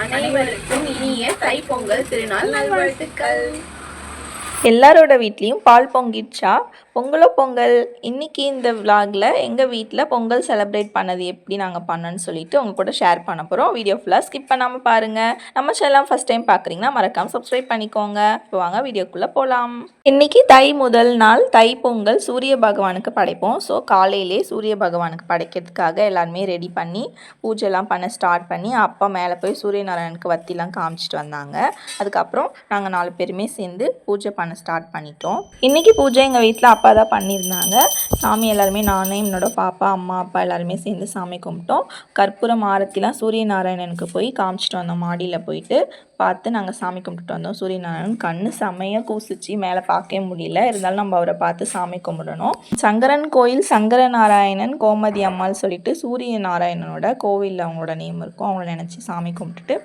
அனைவருக்கும் இனிய தைப்பொங்கல் திருநாள் நல்வாழ்த்துக்கள். எல்லாரோட வீட்லேயும் பால் பொங்கிடுச்சா? பொங்கலோ பொங்கல். இன்றைக்கி இந்த விலாகில் எங்கள் வீட்டில் பொங்கல் செலப்ரேட் பண்ணது எப்படி நாங்கள் பண்ணோன்னு சொல்லிட்டு உங்கள் கூட ஷேர் பண்ண போகிறோம் வீடியோ ஃபுல்லாக ஸ்கிப் பண்ணாமல் பாருங்கள் நம்ம சேனல் ஃபஸ்ட் டைம் பார்க்குறீங்கன்னா மறக்காமல் சப்ஸ்கிரைப் பண்ணிக்கோங்க. இப்போ வாங்க வீடியோக்குள்ளே போகலாம் இன்னைக்கு தை முதல் நாள் தை பொங்கல் சூரிய பகவானுக்கு படைப்போம். ஸோ காலையிலே சூரிய பகவானுக்கு படைக்கிறதுக்காக எல்லாருமே ரெடி பண்ணி பூஜைலாம் பண்ண ஸ்டார்ட் பண்ணி அப்பா மேலே போய் சூரியநாராயணனுக்கு வத்திலாம் காமிச்சிட்டு வந்தாங்க. அதுக்கப்புறம் நாங்கள் நாலு பேருமே சேர்ந்து பூஜை பண்ண ஸ்டார்ட் பண்ணிட்டோம். இன்னைக்கு பூஜை எங்கள் வீட்டில் அப்பா தான் பண்ணியிருந்தாங்க. சாமி எல்லாருமே நானே என்னோட பாப்பா அம்மா அப்பா எல்லாருமே சேர்ந்து சாமி கும்பிட்டோம். கற்பூரம் ஆரத்திலாம் சூரிய நாராயணனுக்கு போய் காமிச்சிட்டு வந்தோம் மாடியில் போயிட்டு. பார்த்து நாங்கள் சாமி கும்பிட்டுட்டு வந்தோம். சூரியநாராயணன் கண்ணு செம்மையாக கூசிச்சு மேலே பார்க்கவே முடியல. இருந்தாலும் நம்ம அவரை பார்த்து சாமி கும்பிடணும். சங்கரன் கோயில் சங்கர நாராயணன் கோமதி அம்மாள் சொல்லிட்டு சூரிய நாராயணனோட கோவிலில் அவங்களோட நேம் இருக்கும். அவங்கள நினச்சி சாமி கும்பிட்டுட்டு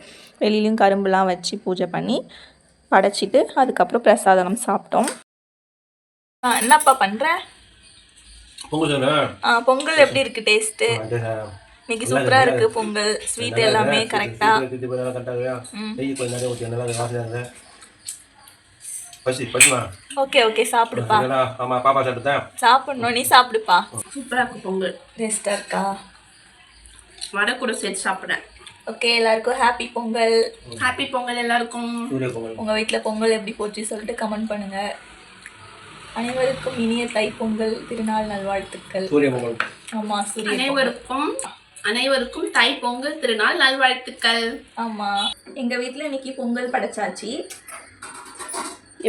வெளியிலையும் கரும்புலாம் வச்சு பூஜை பண்ணி படைச்சிட்டு அதுக்கப்புறம் பிரசாதம் சாப்பிட்டோம். ஆ, என்னப்பா பண்ணுற பொங்கல் எப்படி இருக்கு டேஸ்ட்டு? இன்னைக்கு சூப்பராக இருக்கு பொங்கல். ஸ்வீட் எல்லாமே பசிமா? Okay okay சாப்பிடுப்பா. ஆமா பாப்பா சாப்பிட்டேன் சாப்பிடணும் நீ சாப்பிடுப்பா. சூப்பரா இருக்கு பொங்கல். டேஸ்டாக இருக்கா? வடை கூட சேர்த்து சாப்பிட்றேன். ஓகே எல்லாருக்கும் ஹாப்பி பொங்கல். ஹாப்பி பொங்கல் எல்லாருக்கும். உங்கள் வீட்டில் பொங்கல் எப்படி போச்சு சொல்லிட்டு கமெண்ட் பண்ணுங்கள் அனைவருக்கும் இனிய தை பொங்கல் திருநாள் நல்வாழ்த்துக்கள். ஆமாம் சூரிய. அனைவருக்கும் அனைவருக்கும் தை பொங்கல் திருநாள் நல்வாழ்த்துக்கள். ஆமாம் எங்கள் வீட்டில் இன்னைக்கு பொங்கல் படைச்சாச்சு.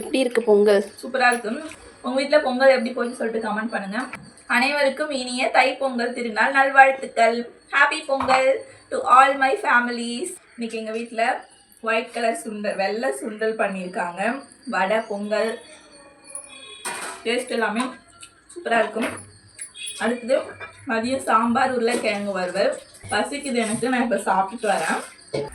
எப்படி இருக்கு பொங்கல்? சூப்பராக இருக்கும். உங்கள் வீட்டில் பொங்கல் எப்படி போச்சு சொல்லிட்டு கமெண்ட் பண்ணுங்கள் அனைவருக்கும் இனிய தை பொங்கல் திருநாள் நல்வாழ்த்துக்கள். Happy Pongal. To all my families இன்னைக்கு எங்கள் வீட்டில் ஒயிட் கலர் சுண்டல் வெள்ளை சுண்டல் பண்ணியிருக்காங்க. வடை பொங்கல் டேஸ்ட் எல்லாமே சூப்பராக இருக்கும். அடுத்தது மதியம் சாம்பார் உருளைக்கிழங்கு வறுவல். பசிக்குது எனக்கு நான் இப்போ சாப்பிட்டுட்டு வரேன்.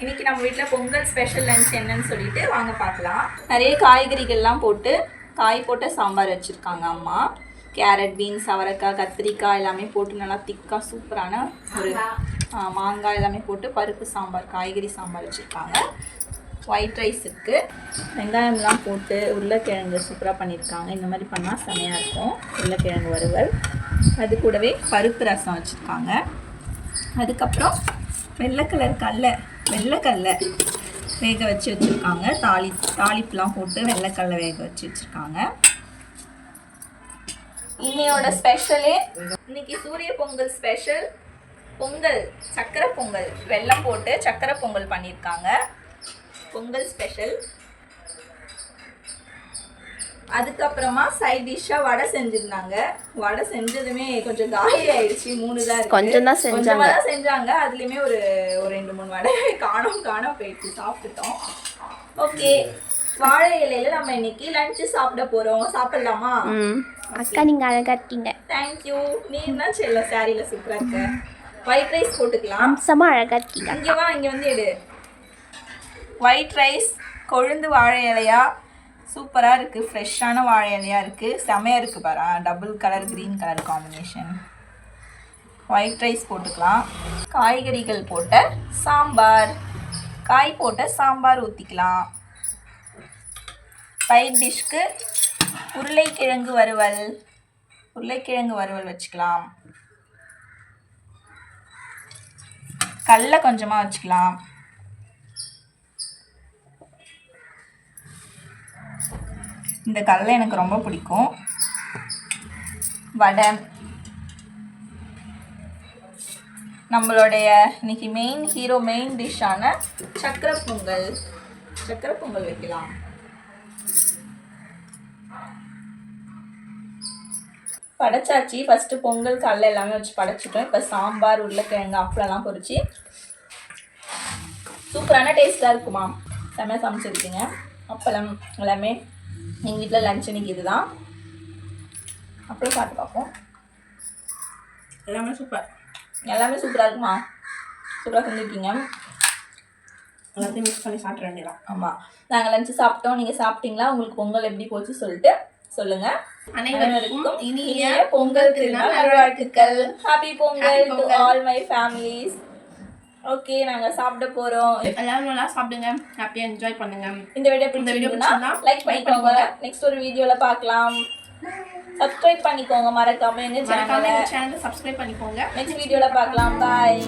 இன்னைக்கு நம்ம வீட்டில் பொங்கல் ஸ்பெஷல் லஞ்ச் என்னன்னு சொல்லிட்டு வாங்க பார்க்கலாம். நிறைய காய்கறிகள்லாம் போட்டு காய் போட்ட சாம்பார் வச்சுருக்காங்க அம்மா. கேரட் பீன்ஸ் அவரைக்காய் கத்திரிக்காய் எல்லாமே போட்டு நல்லா திக்காக சூப்பரான ஒரு மாங்காய் எல்லாமே போட்டு பருப்பு சாம்பார் காய்கறி சாம்பார் வச்சுருக்காங்க. ஒயிட் ரைஸ் இருக்குது வெங்காயம்லாம் போட்டு உருளைக்கிழங்கு சூப்பராக பண்ணியிருக்காங்க இந்த மாதிரி பண்ணால் செமையாக இருக்கும். உருளைக்கிழங்கு வறுவல். அது கூடவே பருப்பு ரசம் வச்சுருக்காங்க. அதுக்கப்புறம் வெள்ளை கலர் கடல வெள்ளை கடல வேக வச்சு வச்சுருக்காங்க. தாளி தாளிப்புலாம் போட்டு வெள்ளை வேக வச்சு வச்சுருக்காங்க. இன்னையோட ஸ்பெஷலே இன்னைக்கு சூரிய பொங்கல் ஸ்பெஷல் பொங்கல் சக்கரை பொங்கல் வெல்லம் போட்டு சக்கரை பொங்கல் பண்ணியிருக்காங்க. பொங்கல் ஸ்பெஷல் அதுக்கப்புறமா சைட் டிஷ்ஷாக வடை செஞ்சுருந்தாங்க. வடை செஞ்சதுமே கொஞ்சம் காலி ஆயிடுச்சு மூணு தான் கொஞ்சம் தான் செஞ்சாங்க. தான் செஞ்சாங்க. அதுலேயுமே ஒரு ஒரு ரெண்டு மூணு வடை காணோம் காணோம் போயிடுச்சு சாப்பிட்டுட்டோம். ஓகே வாழை இலையில நம்ம இன்னைக்கு லஞ்சு சாப்பிட போறோம். சாப்பிடலாமா? அக்கா நீங்கள் அழகா இருக்கீங்க. தேங்க்யூ நீ என்ன செல்ல சாரியில சூப்பரா இருக்க? ஒயிட் ரைஸ் போட்டுக்கலாம். அம்சமாக அழகா இருக்கீங்க. இங்க வா இங்க வந்து எடு. ஒயிட் ரைஸ் கொழுந்து வாழை இலையா? சூப்பரா இருக்கு. ஃப்ரெஷ்ஷான வாழை இலையா இருக்கு. செமையா இருக்கு பாரு. Double colour green colour combination white rice போட்டுக்கலாம். காய்கறிகள் போட்ட சாம்பார். காய் போட்ட சாம்பார் ஊற்றிக்கலாம் சைட் டிஷ்க்கு உருளைக்கிழங்கு வறுவல். உருளைக்கிழங்கு வறுவல் வச்சுக்கலாம். கடலை கொஞ்சமாக வச்சுக்கலாம். இந்த கடலை எனக்கு ரொம்ப பிடிக்கும். வடை. நம்மளுடைய இன்னைக்கு மெயின் ஹீரோ மெயின் டிஷ்ஷான சக்கரை பொங்கல். சக்கரை பொங்கல் வைக்கலாம். படைச்சாச்சு. ஃபஸ்ட்டு பொங்கல் கடலை எல்லாமே வச்சு படைச்சிட்டோம். இப்போ சாம்பார் உருளைக்கிழங்கு அப்பளம்லாம் பொறிச்சு சூப்பரான டேஸ்ட்டாக இருக்குமா? செம்மையாக சமைச்சிருக்கீங்க. அப்பளம் எல்லாமே எங்கள் வீட்டில் லஞ்ச் இன்னைக்கு இதுதான். அப்புறம் சாப்பிட்டு பார்ப்போம். எல்லாமே சூப்பர் எல்லாமே சூப்பராக இருக்குமா? சூப்பராக செஞ்சுருக்கீங்க. எல்லாத்தையும் மிக்ஸ் பண்ணி சாப்பிட வேண்டியதான் ஆமாம் நாங்கள் லஞ்சு சாப்பிட்டோம். நீங்கள் சாப்பிட்டீங்களா? உங்களுக்கு பொங்கல் எப்படி போச்சு சொல்லிட்டு சொல்லுங்கள் அனைவருக்கும் இனிய பொங்கல் திருநாள் நல்வாழ்த்துக்கள். Happy Pongal to. All my families okay நாங்க சாப்பிட போறோம். எல்லாரும் நல்லா சாப்பிடுங்க. ஹாப்பியா என்ஜாய் பண்ணுங்க. இந்த வீடியோ இந்த பிடிச்சிருந்தா பிடிச்சிருந்தா லைக் பண்ணிக்கோங்க. நெக்ஸ்ட் ஒரு வீடியோல பார்க்கலாம். சப்ஸ்கிரைப் பண்ணிக்கோங்க. மறக்காம எங்க சேனலை சப்ஸ்கிரைப் பண்ணிக்கோங்க. நெக்ஸ்ட் வீடியோல பார்க்கலாம். பாய்